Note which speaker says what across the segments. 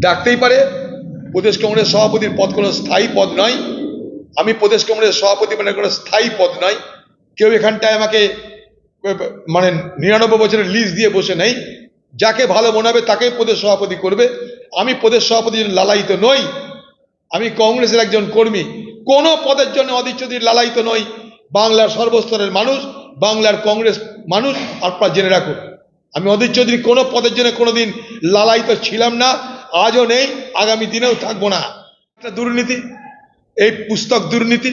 Speaker 1: ডাকতেই পারে। প্রদেশ কংগ্রেস সভাপতির পদ কোনো স্থায়ী পদ নয়। আমি প্রদেশ কংগ্রেস সভাপতি মানে কোনো স্থায়ী পদ নয়। কেউ এখানটায় আমাকে মানে নিরানব্বই বছরের লিজ দিয়ে বসে নেই। যাকে ভালো মনে হবে তাকেই প্রদেশ সভাপতি করবে। আমি প্রদেশ সভাপতির জন্য লালায়িত নই। আমি কংগ্রেসের একজন কর্মী। কোনো পদের জন্য অধীরচৌধুরী লালায়িত নই। বাংলার সর্বস্তরের মানুষ, বাংলার কংগ্রেস মানুষ, আপনারা জেনে রাখুন। আমি অধীর চৌধুরী কোনো পদের জন্য কোনোদিন লালায়িত ছিলাম না। আজও নেই, আগামী দিনেও থাকব না। একটা দুর্নীতি, এই পুস্তক দুর্নীতি,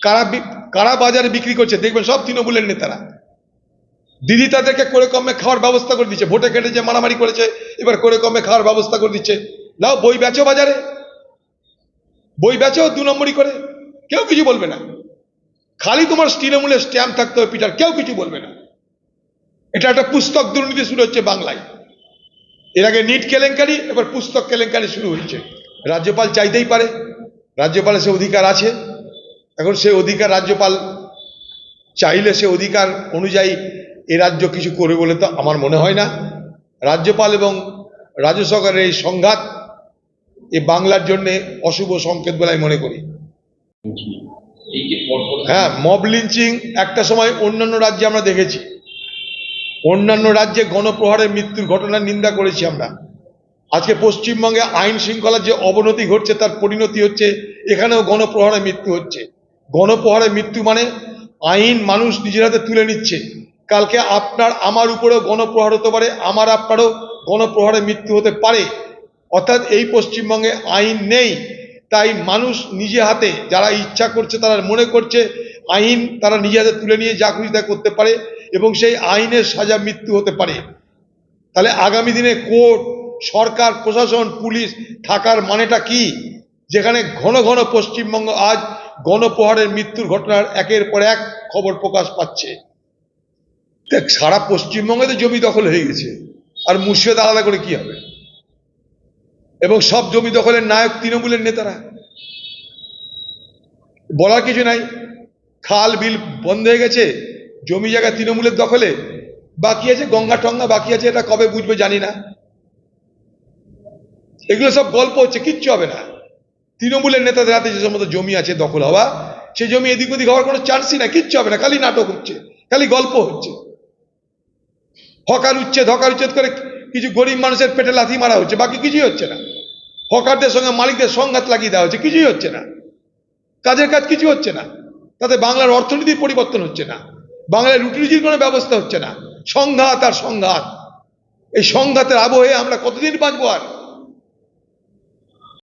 Speaker 1: কারা কারা বাজারে বিক্রি করছে, দেখবেন সব তৃণমূলের নেতারা। দিদি তাদেরকে করে কমে খাওয়ার ব্যবস্থা করে দিচ্ছে, ভোটে কেটেছে, মারামারি করেছে, এবার করে কমে খাওয়ার ব্যবস্থা করে দিচ্ছে। নাও, বই বেচো বাজারে। বই বেচো, দু নম্বরই করে। কেউ কিছু বলবে না। খালি তোমার তৃণমূলের স্ট্যাম্প থাকতে হবে, পিটার, কেউ কিছু বলবে না। এটা একটা পুস্তক দুর্নীতি শুরু হচ্ছে বাংলায়। এর আগে নিট কেলেঙ্কারি এবার পুস্তক কেলেঙ্কারি শুরু হচ্ছে রাজ্যপাল চাইতেই পারে রাজ্যপালের সে অধিকার আছে। এখন সে অধিকার রাজ্যপাল চাইলে সে অধিকার অনুযায়ী এ রাজ্য কিছু করবে বলে তো আমার মনে হয় না। রাজ্যপাল এবং রাজ্য সরকারের এই সংঘাত এ বাংলার জন্য অশুভ সংকেত বলে আমি মনে করি। হ্যাঁ মব লিঞ্চিং একটা সময় অন্যান্য রাজ্যে আমরা দেখেছি। অন্যান্য রাজ্যে গণপ্রহারের মৃত্যুর ঘটনার নিন্দা করেছি আমরা। আজকে পশ্চিমবঙ্গে আইন শৃঙ্খলার যে অবনতি ঘটছে, তার পরিণতি হচ্ছে এখানেও গণপ্রহারের মৃত্যু হচ্ছে। গণপ্রহারের মৃত্যু মানে আইন মানুষ নিজের হাতে তুলে নিচ্ছে। কালকে আপনার, আমার উপরেও গণপ্রহার হতে পারে, আমার আপনারও গণপ্রহারের মৃত্যু হতে পারে। অর্থাৎ এই পশ্চিমবঙ্গে আইন নেই। তাই মানুষ নিজে হাতে, যারা ইচ্ছা করছে, তারা মনে করছে আইন তারা নিজে হাতে তুলে নিয়ে যা খুশি তা করতে পারে। এবং সেই আইনের সাজা মৃত্যু হতে পারে। তাহলে আগামী দিনে কোর্ট, সরকার, প্রশাসন, পুলিশ থাকার মানেটা কি? যেখানে ঘন ঘন পশ্চিমবঙ্গ আজ গণপ্রহারের মৃত্যুর ঘটনার একের পর এক খবর প্রকাশ পাচ্ছে। দেখ, সারা পশ্চিমবঙ্গে তো জমি দখল হয়ে গেছে। আর মুর্শিদাবাদ আলাদা করে কি হবে? এবং সব জমি দখলের নায়ক তৃণমূলের নেতারা। বলার কিছু নাই। খাল বিল বন্ধ হয়ে গেছে। জমি জায়গা তৃণমূলের দখলে? বাকি আছে গঙ্গা টঙ্গা, বাকি আছে এটা কবে বুঝবে জানি না। এগুলো সব গল্প হচ্ছে, কিচ্ছু হবে না। তৃণমূলের নেতাদের হাতে যে সমস্ত জমি আছে দখল হওয়া সে জমি এদিক ওদিক হওয়ার কোনো চান্সই না কিচ্ছু হবে না, খালি নাটক হচ্ছে, খালি গল্প হচ্ছে। হকার উচ্ছেদ হকার উচ্ছেদ করে কিছু গরিব মানুষের পেটে লাথি মারা হচ্ছে, বাকি কিছুই হচ্ছে না। হকারদের সঙ্গে মালিকদের সংঘাত লাগিয়ে দেওয়া হচ্ছে, কিছুই হচ্ছে না। কাজের কাজ কিছু হচ্ছে না। তাতে বাংলার অর্থনীতির পরিবর্তন হচ্ছে না। বাংলায় রুটি রুজির কোনো ব্যবস্থা হচ্ছে না। সংঘাত আর সংঘাত। এই সংঘাতের আবহে আমরা কতদিন বাঁচবো আর?